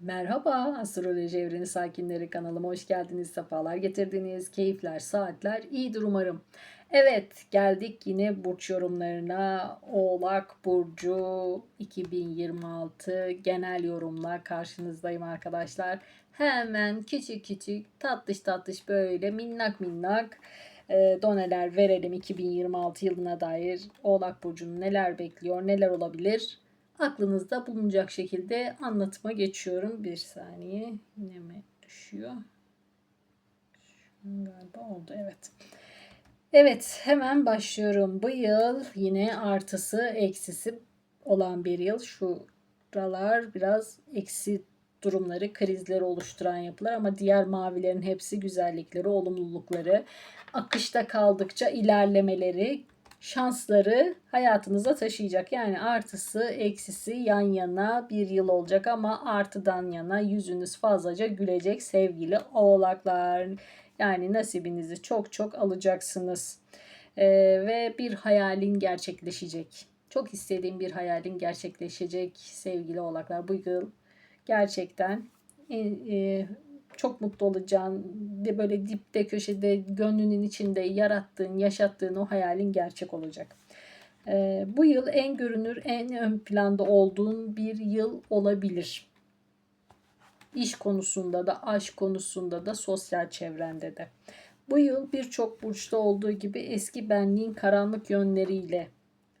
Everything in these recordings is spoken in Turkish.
Merhaba Astroloji Evreni Sakinleri kanalıma hoş geldiniz. Sefalar getirdiniz. Keyifler, saatler iyidir umarım. Evet geldik yine burç yorumlarına. Oğlak Burcu 2026 genel yorumla karşınızdayım arkadaşlar. Hemen küçük küçük tatlış tatlış böyle minnak minnak e, doneler verelim 2026 yılına dair. Oğlak Burcu'nu neler bekliyor, neler olabilir? Aklınızda bulunacak şekilde anlatıma geçiyorum. Bir saniye. Yine mi düşüyor? Şu an galiba oldu. Evet. Evet hemen başlıyorum. Bu yıl yine artısı eksisi olan bir yıl. Şuralar biraz eksi durumları, krizleri oluşturan yapılar ama diğer mavilerin hepsi güzellikleri, olumlulukları, akışta kaldıkça ilerlemeleri, şansları hayatınıza taşıyacak. Yani artısı eksisi yan yana bir yıl olacak ama artıdan yana yüzünüz fazlaca gülecek sevgili oğlaklar. Yani nasibinizi çok çok alacaksınız. Ee, ve bir hayalin gerçekleşecek. Çok istediğim bir hayalin gerçekleşecek sevgili oğlaklar. Bu yıl gerçekten e, e, çok mutlu olacağın de böyle dipte köşede gönlünün içinde yarattığın yaşattığın o hayalin gerçek olacak. Ee, bu yıl en görünür en ön planda olduğun bir yıl olabilir. İş konusunda da aşk konusunda da sosyal çevrende de. Bu yıl birçok burçta olduğu gibi eski benliğin karanlık yönleriyle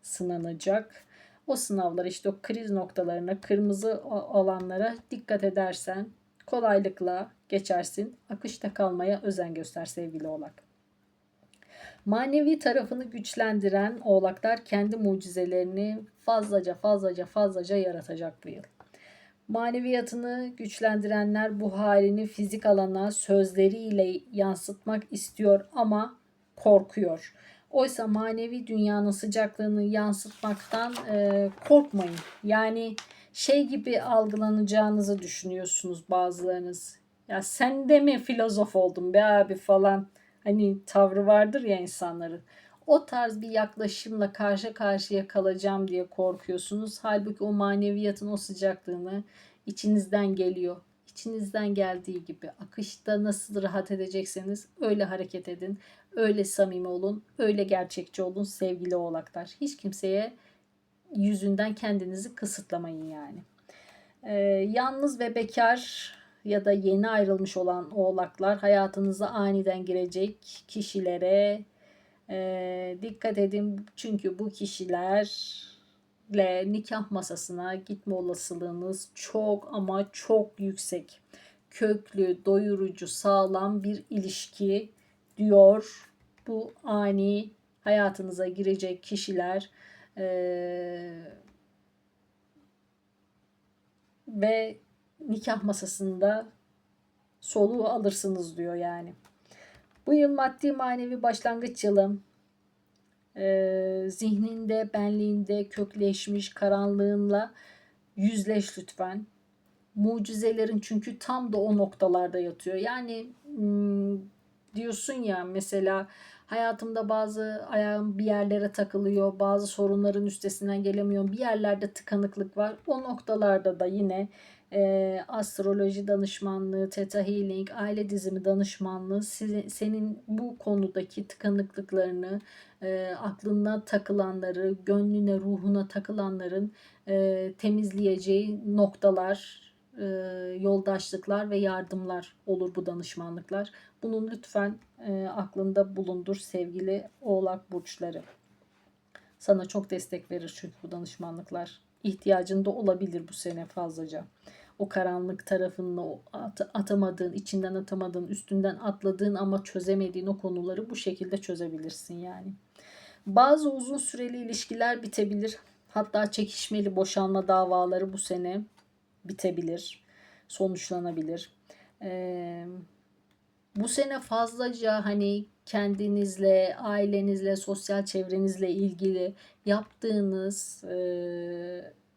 sınanacak. O sınavlar işte o kriz noktalarına, kırmızı alanlara dikkat edersen kolaylıkla geçersin. Akışta kalmaya özen göster sevgili oğlak. Manevi tarafını güçlendiren oğlaklar kendi mucizelerini fazlaca fazlaca fazlaca yaratacak bu yıl. Maneviyatını güçlendirenler bu halini fizik alana sözleriyle yansıtmak istiyor ama korkuyor. Oysa manevi dünyanın sıcaklığını yansıtmaktan e, korkmayın. Yani şey gibi algılanacağınızı düşünüyorsunuz bazılarınız. Ya sen de mi filozof oldun be abi falan. Hani tavrı vardır ya insanların. O tarz bir yaklaşımla karşı karşıya kalacağım diye korkuyorsunuz. Halbuki o maneviyatın o sıcaklığını içinizden geliyor. İçinizden geldiği gibi akışta nasıl rahat edecekseniz öyle hareket edin. Öyle samimi olun. Öyle gerçekçi olun sevgili oğlaklar. Hiç kimseye yüzünden kendinizi kısıtlamayın yani. Ee, yalnız ve bekar ya da yeni ayrılmış olan oğlaklar hayatınıza aniden girecek kişilere e, dikkat edin. Çünkü bu kişilerle nikah masasına gitme olasılığınız çok ama çok yüksek. Köklü, doyurucu, sağlam bir ilişki diyor bu ani hayatınıza girecek kişiler ee, ve nikah masasında soluğu alırsınız diyor yani. Bu yıl maddi manevi başlangıç yılım. Ee, zihninde, benliğinde kökleşmiş karanlığınla yüzleş lütfen. Mucizelerin çünkü tam da o noktalarda yatıyor. Yani hmm, diyorsun ya mesela Hayatımda bazı ayağım bir yerlere takılıyor, bazı sorunların üstesinden gelemiyorum. Bir yerlerde tıkanıklık var. O noktalarda da yine e, astroloji danışmanlığı, Theta Healing, aile dizimi danışmanlığı sizin, senin bu konudaki tıkanıklıklarını, e, aklına takılanları, gönlüne, ruhuna takılanların e, temizleyeceği noktalar, e, yoldaşlıklar ve yardımlar olur bu danışmanlıklar. Bunun lütfen e, aklında bulundur sevgili oğlak burçları. Sana çok destek verir çünkü bu danışmanlıklar. İhtiyacında olabilir bu sene fazlaca. O karanlık tarafını o at- atamadığın, içinden atamadığın, üstünden atladığın ama çözemediğin o konuları bu şekilde çözebilirsin yani. Bazı uzun süreli ilişkiler bitebilir. Hatta çekişmeli boşanma davaları bu sene bitebilir, sonuçlanabilir. Ee, bu sene fazlaca hani kendinizle, ailenizle, sosyal çevrenizle ilgili yaptığınız e,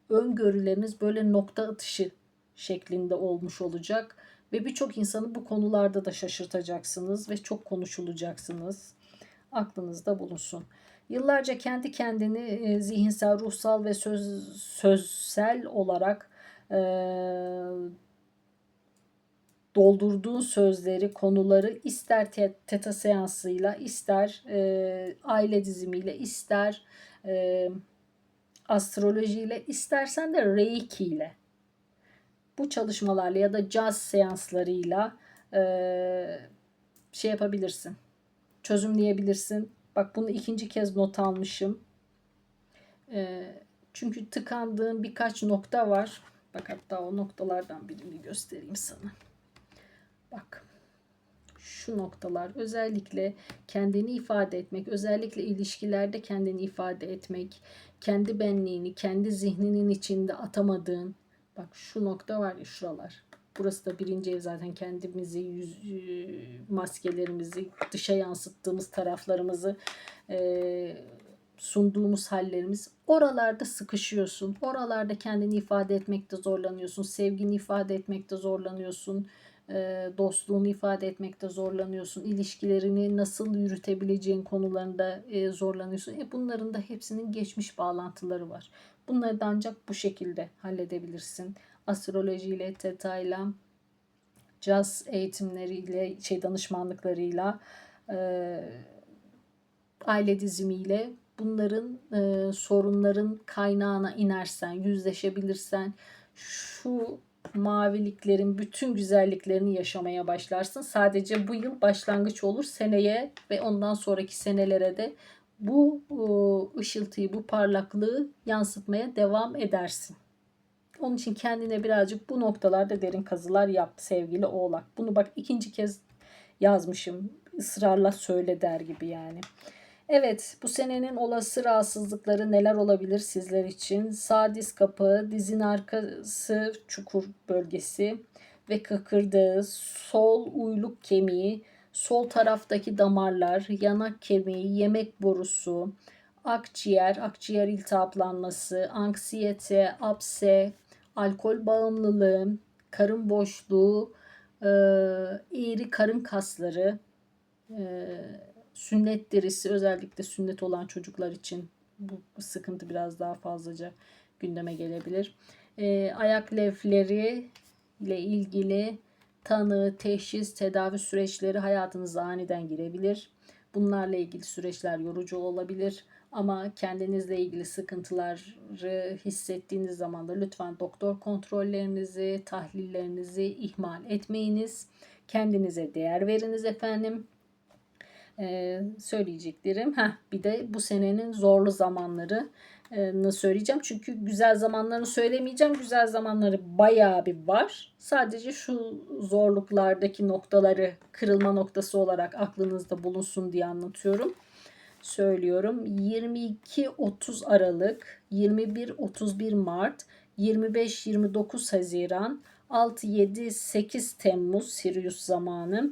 öngörüleriniz böyle nokta atışı şeklinde olmuş olacak ve birçok insanı bu konularda da şaşırtacaksınız ve çok konuşulacaksınız. Aklınızda bulunsun. Yıllarca kendi kendini zihinsel, ruhsal ve söz, sözsel olarak doldurduğun sözleri, konuları ister te- teta seansıyla, ister e, aile dizimiyle, ister e, astrolojiyle, istersen de reiki ile bu çalışmalarla ya da caz seanslarıyla e, şey yapabilirsin. Çözümleyebilirsin. Bak bunu ikinci kez not almışım. E, çünkü tıkandığın birkaç nokta var. Bak hatta o noktalardan birini göstereyim sana. Bak şu noktalar özellikle kendini ifade etmek, özellikle ilişkilerde kendini ifade etmek, kendi benliğini, kendi zihninin içinde atamadığın, bak şu nokta var ya şuralar. Burası da birinci ev zaten kendimizi, yüz, e, maskelerimizi, dışa yansıttığımız taraflarımızı e, sunduğumuz hallerimiz. Oralarda sıkışıyorsun. Oralarda kendini ifade etmekte zorlanıyorsun. Sevgini ifade etmekte zorlanıyorsun e, dostluğunu ifade etmekte zorlanıyorsun. İlişkilerini nasıl yürütebileceğin konularında e, zorlanıyorsun. E bunların da hepsinin geçmiş bağlantıları var. Bunları da ancak bu şekilde halledebilirsin. Astrolojiyle, tetayla, caz eğitimleriyle, şey danışmanlıklarıyla, e, aile dizimiyle bunların e, sorunların kaynağına inersen, yüzleşebilirsen şu maviliklerin bütün güzelliklerini yaşamaya başlarsın. Sadece bu yıl başlangıç olur. Seneye ve ondan sonraki senelere de bu ışıltıyı, bu parlaklığı yansıtmaya devam edersin. Onun için kendine birazcık bu noktalarda derin kazılar yap sevgili oğlak. Bunu bak ikinci kez yazmışım. Israrla söyle der gibi yani. Evet, bu senenin olası rahatsızlıkları neler olabilir sizler için? Sağ diz kapağı, dizin arkası çukur bölgesi ve kıkırdağı, sol uyluk kemiği, sol taraftaki damarlar, yanak kemiği, yemek borusu, akciğer, akciğer iltihaplanması, anksiyete, apse, alkol bağımlılığı, karın boşluğu, eğri karın kasları, sünnet derisi özellikle sünnet olan çocuklar için bu sıkıntı biraz daha fazlaca gündeme gelebilir. E, ayak levleri ile ilgili tanı, teşhis, tedavi süreçleri hayatınıza aniden girebilir. Bunlarla ilgili süreçler yorucu olabilir. Ama kendinizle ilgili sıkıntıları hissettiğiniz zaman da lütfen doktor kontrollerinizi, tahlillerinizi ihmal etmeyiniz. Kendinize değer veriniz efendim e, söyleyeceklerim. Heh, bir de bu senenin zorlu zamanları söyleyeceğim. Çünkü güzel zamanlarını söylemeyeceğim. Güzel zamanları bayağı bir var. Sadece şu zorluklardaki noktaları kırılma noktası olarak aklınızda bulunsun diye anlatıyorum. Söylüyorum. 22-30 Aralık, 21-31 Mart, 25-29 Haziran, 6-7-8 Temmuz Sirius zamanı,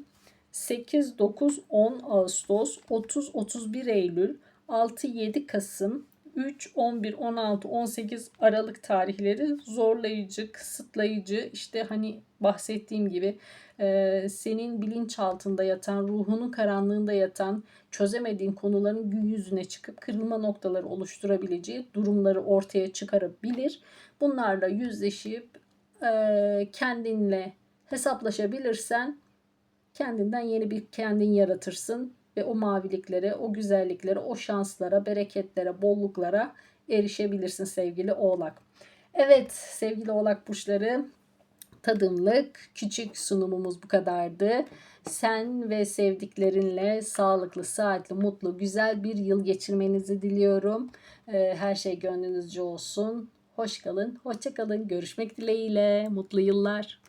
8, 9, 10 Ağustos, 30, 31 Eylül, 6, 7 Kasım, 3, 11, 16, 18 Aralık tarihleri zorlayıcı, kısıtlayıcı işte hani bahsettiğim gibi e, senin bilinçaltında yatan, ruhunun karanlığında yatan, çözemediğin konuların gün yüzüne çıkıp kırılma noktaları oluşturabileceği durumları ortaya çıkarabilir. Bunlarla yüzleşip e, kendinle hesaplaşabilirsen kendinden yeni bir kendin yaratırsın ve o maviliklere, o güzelliklere, o şanslara, bereketlere, bolluklara erişebilirsin sevgili Oğlak. Evet sevgili Oğlak burçları tadımlık küçük sunumumuz bu kadardı. Sen ve sevdiklerinle sağlıklı, saatli, mutlu, güzel bir yıl geçirmenizi diliyorum. Ee, her şey gönlünüzce olsun. Hoş kalın, hoşça kalın. Görüşmek dileğiyle. Mutlu yıllar.